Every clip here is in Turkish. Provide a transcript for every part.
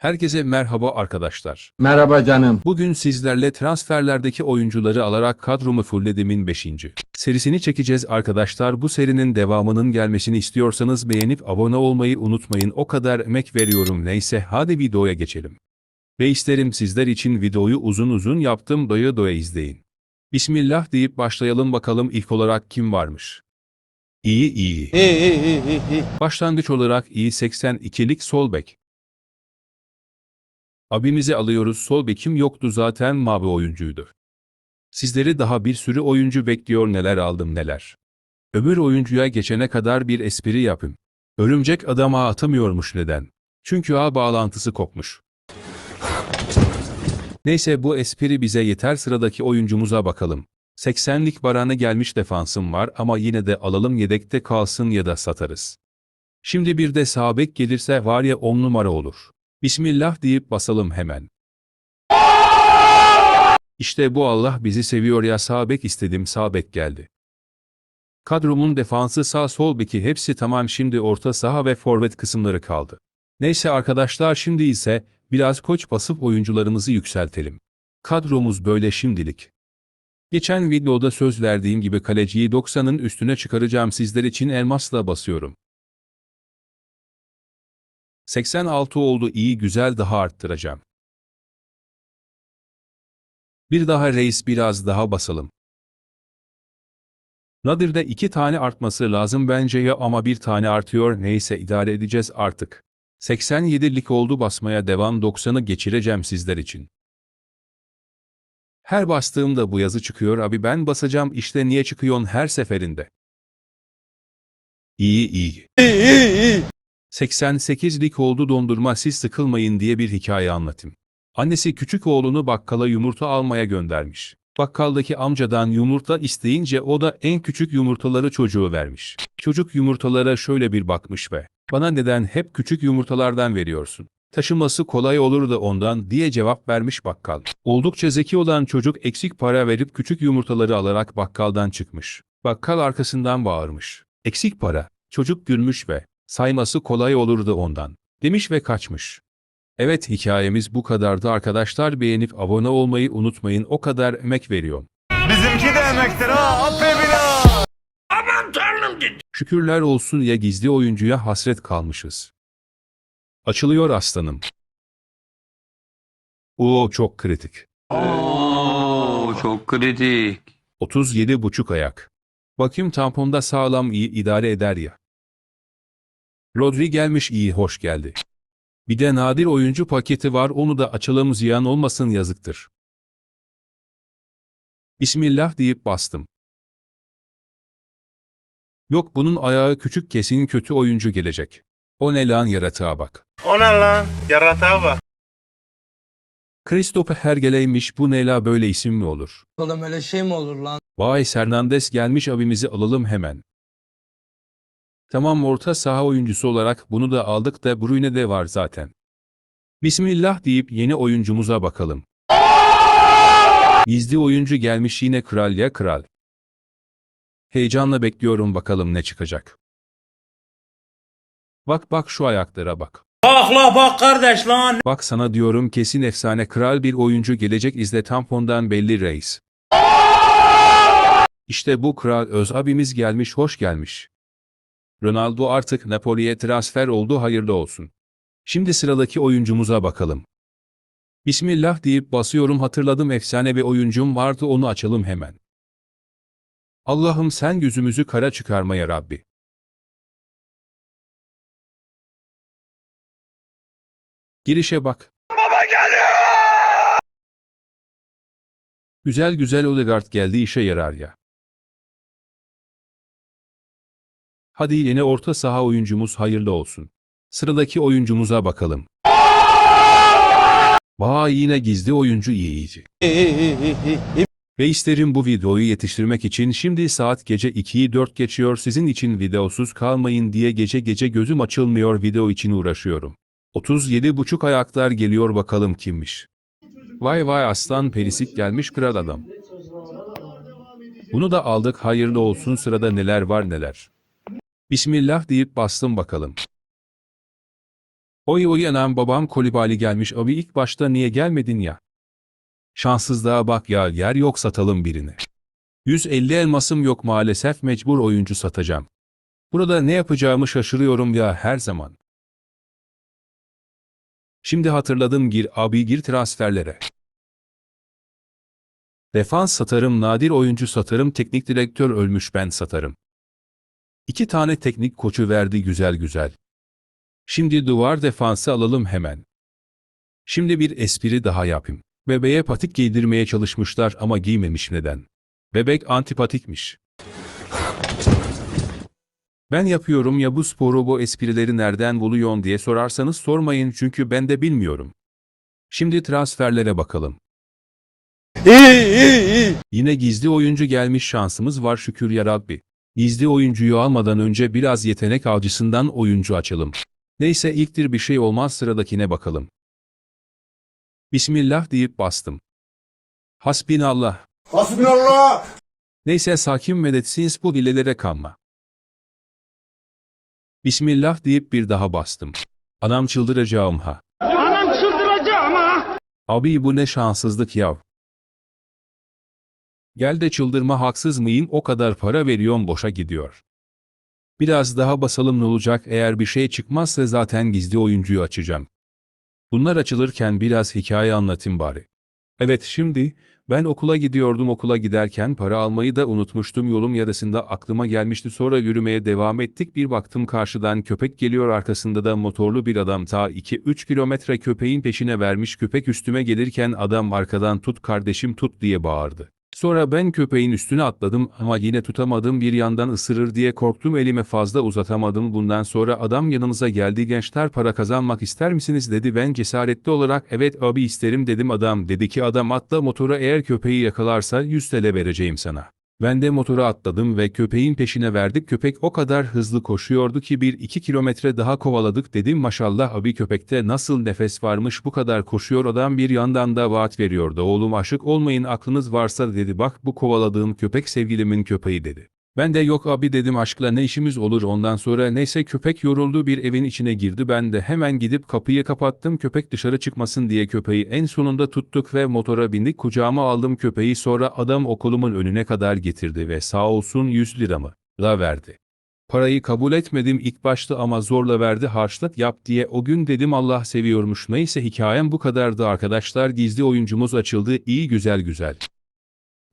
Herkese merhaba arkadaşlar. Merhaba canım. Bugün sizlerle transferlerdeki oyuncuları alarak kadromu fulledimin 5. serisini çekeceğiz arkadaşlar. Bu serinin devamının gelmesini istiyorsanız beğenip abone olmayı unutmayın. O kadar emek veriyorum neyse hadi videoya geçelim. Ve isterim sizler için videoyu uzun uzun yaptım doya doya izleyin. Bismillah deyip başlayalım bakalım ilk olarak kim varmış. İyi iyi. Başlangıç olarak iyi 82'lik sol bek. Abimizi alıyoruz sol bekim yoktu zaten mavi oyuncuydu. Sizleri daha bir sürü oyuncu bekliyor neler aldım neler. Öbür oyuncuya geçene kadar bir espri yapın. Örümcek adama atamıyormuş neden? Çünkü ağ bağlantısı kopmuş. Neyse bu espri bize yeter sıradaki oyuncumuza bakalım. 80'lik barana gelmiş defansım var ama yine de alalım yedekte kalsın ya da satarız. Şimdi bir de sağ bek gelirse var ya 10 numara olur. Bismillah deyip basalım hemen. İşte bu Allah bizi seviyor ya sağ bek istedim sağ bek geldi. Kadromun defansı sağ sol beki hepsi tamam şimdi orta saha ve forvet kısımları kaldı. Neyse arkadaşlar şimdi ise biraz koç basıp oyuncularımızı yükseltelim. Kadromuz böyle şimdilik. Geçen videoda söz verdiğim gibi kaleciyi 90'ın üstüne çıkaracağım sizler için elmasla basıyorum. 86 oldu iyi güzel daha arttıracağım. Bir daha reis biraz daha basalım. Nadir'de iki tane artması lazım bence ya ama bir tane artıyor neyse idare edeceğiz artık. 87'lik oldu basmaya devam 90'ı geçireceğim sizler için. Her bastığımda bu yazı çıkıyor abi ben basacağım işte niye çıkıyorsun her seferinde. İyi iyi. İyi iyi. 88'lik oldu dondurma siz sıkılmayın diye bir hikaye anlatayım. Annesi küçük oğlunu bakkala yumurta almaya göndermiş. Bakkaldaki amcadan yumurta isteyince o da en küçük yumurtaları çocuğu vermiş. Çocuk yumurtalara şöyle bir bakmış ve bana neden hep küçük yumurtalardan veriyorsun? Taşıması kolay olur da ondan diye cevap vermiş bakkal. Oldukça zeki olan çocuk eksik para verip küçük yumurtaları alarak bakkaldan çıkmış. Bakkal arkasından bağırmış. Eksik para. Çocuk gülmüş ve sayması kolay olurdu ondan, demiş ve kaçmış. Evet hikayemiz bu kadardı arkadaşlar beğenip abone olmayı unutmayın o kadar emek veriyorum. Bizimki de emektir ha. Aferin ha. Şükürler olsun ya gizli oyuncuya hasret kalmışız. Açılıyor aslanım. Oo çok kritik. Oo, çok kritik. 37 buçuk ayak. Bakayım tamponda sağlam iyi idare eder ya. Rodri gelmiş iyi hoş geldi. Bir de nadir oyuncu paketi var onu da açalım ziyan olmasın yazıktır. Bismillah deyip bastım. Yok bunun ayağı küçük kesin kötü oyuncu gelecek. O ne lan yaratığa bak. O ne lan? Yaratığa bak. Christopher Hergele'ymiş bu ne la böyle isim mi olur? Oğlum öyle şey mi olur lan? Vay Hernandez gelmiş abimizi alalım hemen. Tamam orta saha oyuncusu olarak bunu da aldık da Bruyne de var zaten. Bismillah deyip yeni oyuncumuza bakalım. Gizli oyuncu gelmiş yine kral ya kral. Heyecanla bekliyorum bakalım ne çıkacak. Bak bak şu ayaklara bak. Bak la bak kardeş lan. Bak sana diyorum kesin efsane kral bir oyuncu gelecek izle tampondan belli reis. İşte bu kral öz abimiz gelmiş hoş gelmiş. Ronaldo artık Napoli'ye transfer oldu hayırlı olsun. Şimdi sıradaki oyuncumuza bakalım. Bismillah deyip basıyorum hatırladım efsane bir oyuncum vardı onu açalım hemen. Allah'ım sen gözümüzü kara çıkarma ya Rabbi. Girişe bak. Baba geliyor! Güzel güzel Odegaard geldi işe yarar ya. Hadi yeni orta saha oyuncumuz hayırlı olsun. Sıradaki oyuncumuza bakalım. Vay yine gizli oyuncu iyiyici. İsterim bu videoyu yetiştirmek için şimdi saat gece 2'yi 4 geçiyor sizin için videosuz kalmayın diye gece gece gözüm açılmıyor video için uğraşıyorum. 37 buçuk ayaklar geliyor bakalım kimmiş. Vay vay aslan perisik gelmiş kral adam. Bunu da aldık hayırlı olsun sırada neler var neler. Bismillah deyip bastım bakalım. Oy oy babam kolibali gelmiş abi ilk başta niye gelmedin ya? Şanssızlığa bak ya yer yok satalım birini. 150 elmasım yok maalesef mecbur oyuncu satacağım. Burada ne yapacağımı şaşırıyorum ya her zaman. Şimdi hatırladım gir abi gir transferlere. Defans satarım nadir oyuncu satarım teknik direktör ölmüş ben satarım. İki tane teknik koçu verdi güzel güzel. Şimdi duvar defansı alalım hemen. Şimdi bir espri daha yapayım. Bebeğe patik giydirmeye çalışmışlar ama giymemiş neden? Bebek antipatikmiş. Ben yapıyorum ya bu sporu bu esprileri nereden buluyorsun diye sorarsanız sormayın çünkü ben de bilmiyorum. Şimdi transferlere bakalım. İyi iyi iyi. Yine gizli oyuncu gelmiş şansımız var şükür ya Rabbi. Gizli oyuncuyu almadan önce biraz yetenek avcısından oyuncu açalım. Neyse ilktir bir şey olmaz sıradakine bakalım. Bismillah deyip bastım. Hasbinallah. Hasbinallah. Neyse sakin medetsiz bu hilelere kanma. Bismillah deyip bir daha bastım. Anam çıldıracağım ha. Anam çıldıracağım ha. Abi bu ne şanssızlık yav. Gel de çıldırma haksız mıyım? O kadar para veriyorum boşa gidiyor. Biraz daha basalım ne olacak? Eğer bir şey çıkmazsa zaten gizli oyuncuyu açacağım. Bunlar açılırken biraz hikaye anlatayım bari. Evet şimdi, ben okula gidiyordum. Okula giderken para almayı da unutmuştum. Yolum yarısında aklıma gelmişti. Sonra yürümeye devam ettik. Bir baktım karşıdan köpek geliyor. Arkasında da motorlu bir adam. Ta 2-3 kilometre köpeğin peşine vermiş. Köpek üstüme gelirken adam arkadan tut kardeşim tut diye bağırdı. Sonra ben köpeğin üstüne atladım ama yine tutamadım bir yandan ısırır diye korktum elime fazla uzatamadım. Bundan sonra adam yanımıza geldi gençler para kazanmak ister misiniz? dedi. Ben cesaretli olarak evet abi isterim. dedim. Adam dedi ki adam atla motora eğer köpeği yakalarsa 100 TL vereceğim sana. Ben de motora atladım ve köpeğin peşine verdik. Köpek o kadar hızlı koşuyordu ki bir iki kilometre daha kovaladık dedim. Maşallah abi köpekte nasıl nefes varmış bu kadar koşuyor adam bir yandan da vaat veriyordu. Oğlum aşık olmayın aklınız varsa dedi. Bak bu kovaladığım köpek sevgilimin köpeği dedi. Ben de yok abi dedim aşkla ne işimiz olur? Ondan sonra neyse köpek yoruldu bir evin içine girdi. Ben de hemen gidip kapıyı kapattım köpek dışarı çıkmasın diye köpeği en sonunda tuttuk ve motora bindik. Kucağıma aldım köpeği sonra adam okulumun önüne kadar getirdi ve sağ olsun 100 liramı la verdi. Parayı kabul etmedim ilk başta ama zorla verdi harçlık yap diye. O gün dedim Allah seviyormuş. Neyse hikayem bu kadardı arkadaşlar. Gizli oyuncumuz açıldı. İyi güzel güzel.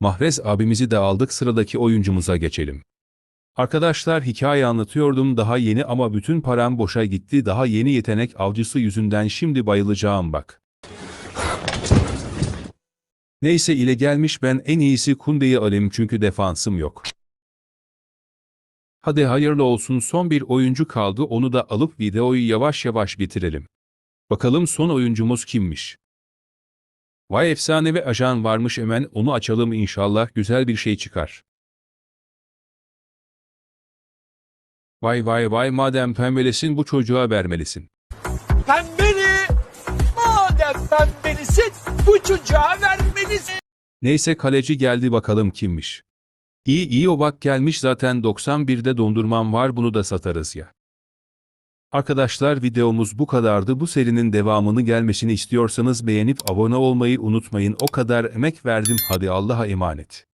Mahrez abimizi de aldık sıradaki oyuncumuza geçelim. Arkadaşlar hikaye anlatıyordum daha yeni ama bütün param boşa gitti daha yeni yetenek avcısı yüzünden şimdi bayılacağım bak. Neyse ile gelmiş ben en iyisi Kunde'yi alayım çünkü defansım yok. Hadi hayırlı olsun son bir oyuncu kaldı onu da alıp videoyu yavaş yavaş bitirelim. Bakalım son oyuncumuz kimmiş? Vay efsane ve ajan varmış hemen onu açalım inşallah güzel bir şey çıkar. Vay vay vay madem pembelesin bu çocuğa vermelisin. Pembeli. Madem pembelisin bu çocuğa vermelisin. Neyse kaleci geldi bakalım kimmiş. İyi iyi o bak gelmiş zaten 91'de dondurmam var bunu da satarız ya. Arkadaşlar videomuz bu kadardı. Bu serinin devamını gelmesini istiyorsanız beğenip abone olmayı unutmayın. O kadar emek verdim. Hadi Allah'a emanet.